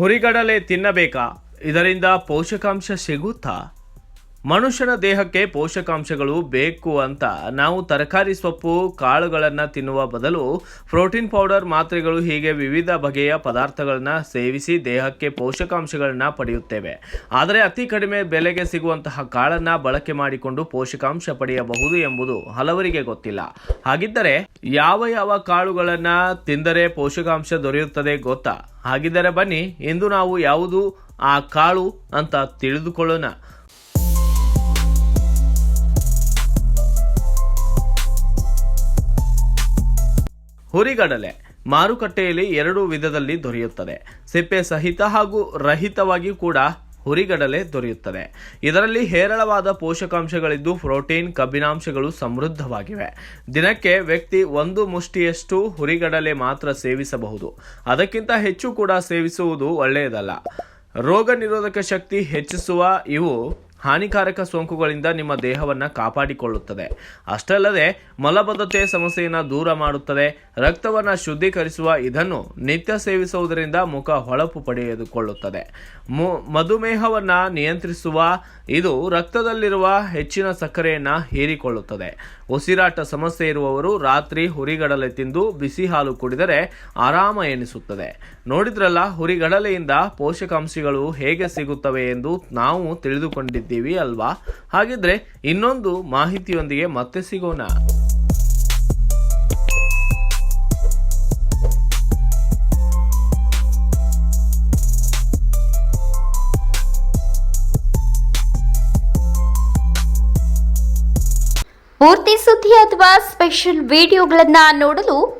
ಹುರಿಗಡಲೆ ತಿನ್ನಬೇಕಾ? ಇದರಿಂದ ಪೋಷಕಾಂಶ ಸಿಗುತ್ತಾ? ಮನುಷ್ಯನ ದೇಹಕ್ಕೆ ಪೋಷಕಾಂಶಗಳು ಬೇಕು ಅಂತ ನಾವು ತರಕಾರಿ ಸೊಪ್ಪು, ಕಾಳುಗಳನ್ನು ತಿನ್ನುವ ಬದಲು ಪ್ರೋಟೀನ್ ಪೌಡರ್ ಮಾತ್ರೆಗಳು ಹೀಗೆ ವಿವಿಧ ಬಗೆಯ ಪದಾರ್ಥಗಳನ್ನು ಸೇವಿಸಿ ದೇಹಕ್ಕೆ ಪೋಷಕಾಂಶಗಳನ್ನು ಪಡೆಯುತ್ತೇವೆ. ಆದರೆ ಅತಿ ಕಡಿಮೆ ಬೆಲೆಗೆ ಸಿಗುವಂತಹ ಕಾಳನ್ನು ಬಳಕೆ ಮಾಡಿಕೊಂಡು ಪೋಷಕಾಂಶ ಪಡೆಯಬಹುದು ಎಂಬುದು ಹಲವರಿಗೆ ಗೊತ್ತಿಲ್ಲ. ಹಾಗಿದ್ದರೆ ಯಾವ ಯಾವ ಕಾಳುಗಳನ್ನು ತಿಂದರೆ ಪೋಷಕಾಂಶ ದೊರೆಯುತ್ತದೆ ಗೊತ್ತಾ? ಹಾಗಿದ್ದರೆ ಬನ್ನಿ, ಇಂದು ನಾವು ಯಾವುದು ಆ ಕಾಳು ಅಂತ ತಿಳಿದುಕೊಳ್ಳೋಣ. ಹುರಿಗಡಲೆ ಮಾರುಕಟ್ಟೆಯಲ್ಲಿ ಎರಡು ವಿಧದಲ್ಲಿ ದೊರೆಯುತ್ತದೆ. ಸಿಪ್ಪೆ ಸಹಿತ ಹಾಗೂ ರಹಿತವಾಗಿ ಕೂಡ ಹುರಿಗಡಲೆ ದೊರೆಯುತ್ತದೆ. ಇದರಲ್ಲಿ ಹೇರಳವಾದ ಪೋಷಕಾಂಶಗಳಿದ್ದು ಪ್ರೋಟೀನ್, ಕಬ್ಬಿನಾಂಶಗಳು ಸಮೃದ್ಧವಾಗಿವೆ. ದಿನಕ್ಕೆ ವ್ಯಕ್ತಿ ಒಂದು ಮುಷ್ಟಿಯಷ್ಟು ಹುರಿಗಡಲೆ ಮಾತ್ರ ಸೇವಿಸಬಹುದು. ಅದಕ್ಕಿಂತ ಹೆಚ್ಚು ಕೂಡ ಸೇವಿಸುವುದು ಒಳ್ಳೆಯದಲ್ಲ. ರೋಗ ನಿರೋಧಕ ಶಕ್ತಿ ಹೆಚ್ಚಿಸುವ ಇವು ಹಾನಿಕಾರಕ ಸೋಂಕುಗಳಿಂದ ನಿಮ್ಮ ದೇಹವನ್ನು ಕಾಪಾಡಿಕೊಳ್ಳುತ್ತದೆ. ಅಷ್ಟಲ್ಲದೆ, ಮಲಬದ್ಧತೆ ಸಮಸ್ಯೆಯನ್ನು ದೂರ ಮಾಡುತ್ತದೆ. ರಕ್ತವನ್ನು ಶುದ್ಧೀಕರಿಸುವ ಇದನ್ನು ನಿತ್ಯ ಸೇವಿಸುವುದರಿಂದ ಮುಖ ಹೊಳಪು ಪಡೆದುಕೊಳ್ಳುತ್ತದೆ. ಮಧುಮೇಹವನ್ನು ನಿಯಂತ್ರಿಸುವ, ಇದು ರಕ್ತದಲ್ಲಿರುವ ಹೆಚ್ಚಿನ ಸಕ್ಕರೆಯನ್ನು ಹೀರಿಕೊಳ್ಳುತ್ತದೆ. ಉಸಿರಾಟ ಸಮಸ್ಯೆ ಇರುವವರು ರಾತ್ರಿ ಹುರಿಗಡಲೆ ತಿಂದು ಬಿಸಿ ಹಾಲು ಕುಡಿದರೆ ಆರಾಮ ಎನಿಸುತ್ತದೆ. ನೋಡಿದ್ರಲ್ಲ, ಹುರಿಗಡಲೆಯಿಂದ ಪೋಷಕಾಂಶಗಳು ಹೇಗೆ ಸಿಗುತ್ತವೆ ಎಂದು ನಾವು ತಿಳಿದುಕೊಂಡಿದ್ದೀವಿ. ಅಲ್ವಾ? ಹಾಗಿದ್ರೆ ಇನ್ನೊಂದು ಮಾಹಿತಿಯೊಂದಿಗೆ ಮತ್ತೆ ಸಿಗೋಣ. ಪೂರ್ತಿ ಸುದ್ದಿ ಅಥವಾ ಸ್ಪೆಷಲ್ ವಿಡಿಯೋಗಳನ್ನು ನೋಡಲು